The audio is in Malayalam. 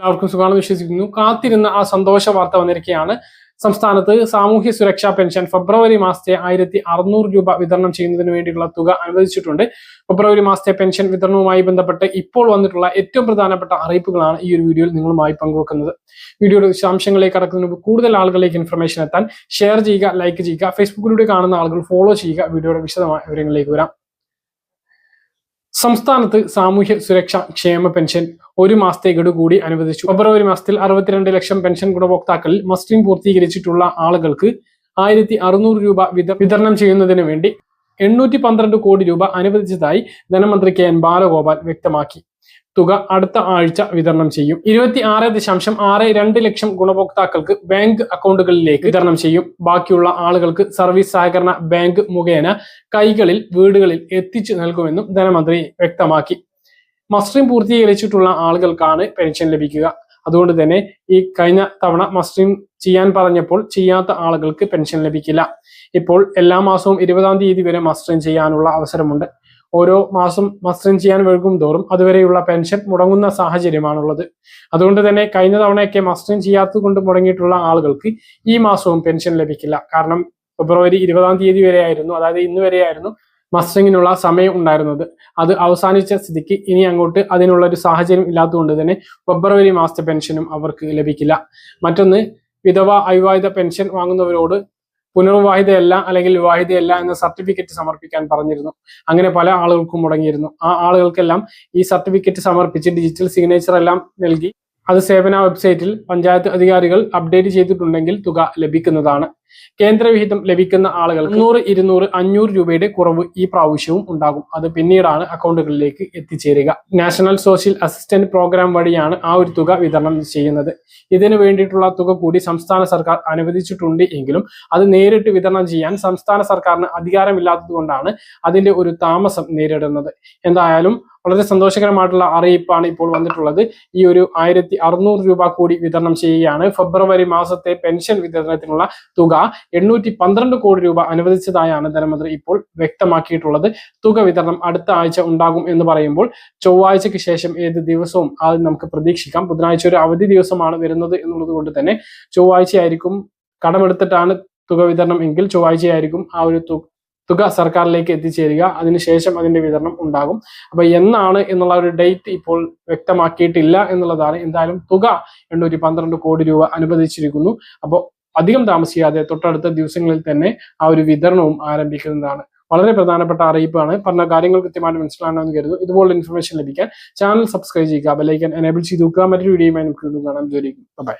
എല്ലാവർക്കും സുഖമാണെന്ന് വിശ്വസിക്കുന്നു. കാത്തിരുന്ന ആ സന്തോഷ വാർത്ത വന്നിരിക്കുകയാണ് സംസ്ഥാനത്ത് സാമൂഹ്യ സുരക്ഷാ പെൻഷൻ ഫെബ്രുവരി മാസത്തെ ആയിരത്തി അറുന്നൂറ് രൂപ വിതരണം ചെയ്യുന്നതിന് വേണ്ടിയുള്ള തുക അനുവദിച്ചിട്ടുണ്ട്. ഫെബ്രുവരി മാസത്തെ പെൻഷൻ വിതരണവുമായി ബന്ധപ്പെട്ട് ഇപ്പോൾ വന്നിട്ടുള്ള ഏറ്റവും പ്രധാനപ്പെട്ട അറിയിപ്പുകളാണ് ഈ ഒരു വീഡിയോയിൽ നിങ്ങളുമായി പങ്കുവെക്കുന്നത്. വീഡിയോയുടെ വിശദാംശങ്ങളിലേക്ക് കടക്കുന്നതിന് മുമ്പ് കൂടുതൽ ആളുകളിലേക്ക് ഇൻഫർമേഷൻ എത്താൻ ഷെയർ ചെയ്യുക ലൈക്ക് ചെയ്യുക ഫേസ്ബുക്കിലൂടെ കാണുന്ന ആളുകൾ ഫോളോ ചെയ്യുക വീഡിയോയുടെ വിശദമായ വിവരങ്ങളിലേക്ക് വരാം. സംസ്ഥാനത്ത് സാമൂഹ്യ സുരക്ഷ ക്ഷേമ പെൻഷൻ ഒരു മാസത്തെ ഗഡു കൂടി അനുവദിച്ചു. ഫെബ്രുവരി മാസത്തിൽ അറുപത്തിരണ്ട് ലക്ഷം പെൻഷൻ ഗുണഭോക്താക്കളിൽ മസ്റ്റിംഗ് പൂർത്തീകരിച്ചിട്ടുള്ള ആളുകൾക്ക് ആയിരത്തി അറുന്നൂറ് രൂപ വിതരണം ചെയ്യുന്നതിന് വേണ്ടി എണ്ണൂറ്റി പന്ത്രണ്ട് കോടി രൂപ അനുവദിച്ചതായി ധനമന്ത്രി കെ എൻ ബാലഗോപാൽ വ്യക്തമാക്കി. തുക അടുത്ത ആഴ്ച വിതരണം ചെയ്യും. ഇരുപത്തി ആറ് ദശാംശം ആറ് രണ്ട് ലക്ഷം ഗുണഭോക്താക്കൾക്ക് ബാങ്ക് അക്കൗണ്ടുകളിലേക്ക് വിതരണം ചെയ്യും. ബാക്കിയുള്ള ആളുകൾക്ക് സർവീസ് സഹകരണ ബാങ്ക് മുഖേന കൈകളിൽ വീടുകളിൽ എത്തിച്ചു നൽകുമെന്നും ധനമന്ത്രി വ്യക്തമാക്കി. മസ്റ്ററിംഗ് പൂർത്തീകരിച്ചിട്ടുള്ള ആളുകൾക്കാണ് പെൻഷൻ ലഭിക്കുക. അതുകൊണ്ട് തന്നെ ഈ കഴിഞ്ഞ തവണ മസ്റ്ററിംഗ് ചെയ്യാൻ പറഞ്ഞപ്പോൾ ചെയ്യാത്ത ആളുകൾക്ക് പെൻഷൻ ലഭിക്കില്ല. ഇപ്പോൾ എല്ലാ മാസവും ഇരുപതാം തീയതി വരെ മസ്റ്ററിംഗ് ചെയ്യാനുള്ള അവസരമുണ്ട്. ഓരോ മാസം മസ്ത്രം ചെയ്യാൻ വൈകും തോറും അതുവരെയുള്ള പെൻഷൻ മുടങ്ങുന്ന സാഹചര്യമാണുള്ളത്. അതുകൊണ്ട് തന്നെ കഴിഞ്ഞ തവണയൊക്കെ മസ്ത്രം ചെയ്യാത്തത് കൊണ്ട് മുടങ്ങിയിട്ടുള്ള ആളുകൾക്ക് ഈ മാസവും പെൻഷൻ ലഭിക്കില്ല. കാരണം ഫെബ്രുവരി ഇരുപതാം തീയതി വരെയായിരുന്നു. അതായത് ഇന്ന് വരെയായിരുന്നു മസ്റ്ററിങ്ങിനുള്ള സമയം ഉണ്ടായിരുന്നത്. അത് അവസാനിച്ച സ്ഥിതിക്ക് ഇനി അങ്ങോട്ട് അതിനുള്ള ഒരു സാഹചര്യം ഇല്ലാത്തതുകൊണ്ട് തന്നെ ഫെബ്രുവരി മാസത്തെ പെൻഷനും അവർക്ക് ലഭിക്കില്ല. മറ്റൊന്ന് വിധവ അവിവാഹിത പെൻഷൻ വാങ്ങുന്നവരോട് പുനർവിവാഹിതയല്ല അല്ലെങ്കിൽ വിവാഹിതയല്ല എന്ന സർട്ടിഫിക്കറ്റ് സമർപ്പിക്കാൻ പറഞ്ഞിരുന്നു. അങ്ങനെ പല ആളുകൾക്കും മുടങ്ങിയിരുന്നു. ആ ആളുകൾക്കെല്ലാം ഈ സർട്ടിഫിക്കറ്റ് സമർപ്പിച്ച് ഡിജിറ്റൽ സിഗ്നേച്ചർ എല്ലാം നൽകി അത് സേവന വെബ്സൈറ്റിൽ പഞ്ചായത്ത് അധികാരികൾ അപ്ഡേറ്റ് ചെയ്തിട്ടുണ്ടെങ്കിൽ തുക ലഭിക്കുന്നതാണ്. കേന്ദ്രവിഹിതം ലഭിക്കുന്ന ആളുകൾക്ക് നൂറ് ഇരുന്നൂറ് അഞ്ഞൂറ് രൂപയുടെ കുറവ് ഈ പ്രാവശ്യവും ഉണ്ടാകും. അത് പിന്നീടാണ് അക്കൗണ്ടുകളിലേക്ക് എത്തിച്ചേരുക. നാഷണൽ സോഷ്യൽ അസിസ്റ്റന്റ് പ്രോഗ്രാം വഴിയാണ് ആ ഒരു തുക വിതരണം ചെയ്യുന്നത്. ഇതിനു വേണ്ടിയിട്ടുള്ള തുക കൂടി സംസ്ഥാന സർക്കാർ അനുവദിച്ചിട്ടുണ്ട് എങ്കിലും അത് നേരിട്ട് വിതരണം ചെയ്യാൻ സംസ്ഥാന സർക്കാരിന് അധികാരമില്ലാത്തതുകൊണ്ടാണ് അതിന്റെ ഒരു താമസം നേരിടുന്നത്. എന്തായാലും വളരെ സന്തോഷകരമായിട്ടുള്ള അറിയിപ്പാണ് ഇപ്പോൾ വന്നിട്ടുള്ളത്. ഈ ഒരു ആയിരത്തി അറുന്നൂറ് രൂപ കൂടി വിതരണം ചെയ്യുകയാണ്. ഫെബ്രുവരി മാസത്തെ പെൻഷൻ വിതരണത്തിനുള്ള തുക. എണ്ണൂറ്റി പന്ത്രണ്ട് കോടി രൂപ അനുവദിച്ചതായാണ് ധനമന്ത്രി ഇപ്പോൾ വ്യക്തമാക്കിയിട്ടുള്ളത്. തുക വിതരണം അടുത്ത ആഴ്ച ഉണ്ടാകും എന്ന് പറയുമ്പോൾ ചൊവ്വാഴ്ചയ്ക്ക് ശേഷം ഏത് ദിവസവും അത് നമുക്ക് പ്രതീക്ഷിക്കാം. ബുധനാഴ്ച ഒരു അവധി ദിവസമാണ് വരുന്നത് എന്നുള്ളത് കൊണ്ട് തന്നെ ചൊവ്വാഴ്ചയായിരിക്കും കടമെടുത്തിട്ടാണ് തുക വിതരണം എങ്കിൽ ചൊവ്വാഴ്ചയായിരിക്കും ആ ഒരു തുക സർക്കാരിലേക്ക് എത്തിച്ചേരുക. അതിനുശേഷം അതിന്റെ വിതരണം ഉണ്ടാകും. അപ്പൊ എന്നാണ് എന്നുള്ള ഒരു ഡേറ്റ് ഇപ്പോൾ വ്യക്തമാക്കിയിട്ടില്ല എന്നുള്ളതാണ്. എന്തായാലും തുക എണ്ണൂറ്റി പന്ത്രണ്ട് കോടി രൂപ അനുവദിച്ചിരിക്കുന്നു. അപ്പോൾ അധികം താമസിയാതെ തൊട്ടടുത്ത ദിവസങ്ങളിൽ തന്നെ ആ ഒരു വിതരണവും ആരംഭിക്കുന്നതാണ്. വളരെ പ്രധാനപ്പെട്ട അറിയിപ്പാണ്. പറഞ്ഞ കാര്യങ്ങൾ കൃത്യമായിട്ട് മനസ്സിലാണെന്ന് കരുതുന്നു. ഇതുപോലുള്ള ഇൻഫർമേഷൻ ലഭിക്കാൻ ചാനൽ സബ്സ്ക്രൈബ് ചെയ്യുക ബെലൈക്കൻ എനേബിൾ ചെയ്ത് നോക്കുക മറ്റൊരു വീഡിയോയുമായി നമുക്ക് കാണാൻ കാണാം. ജോലിക്കും ബൈ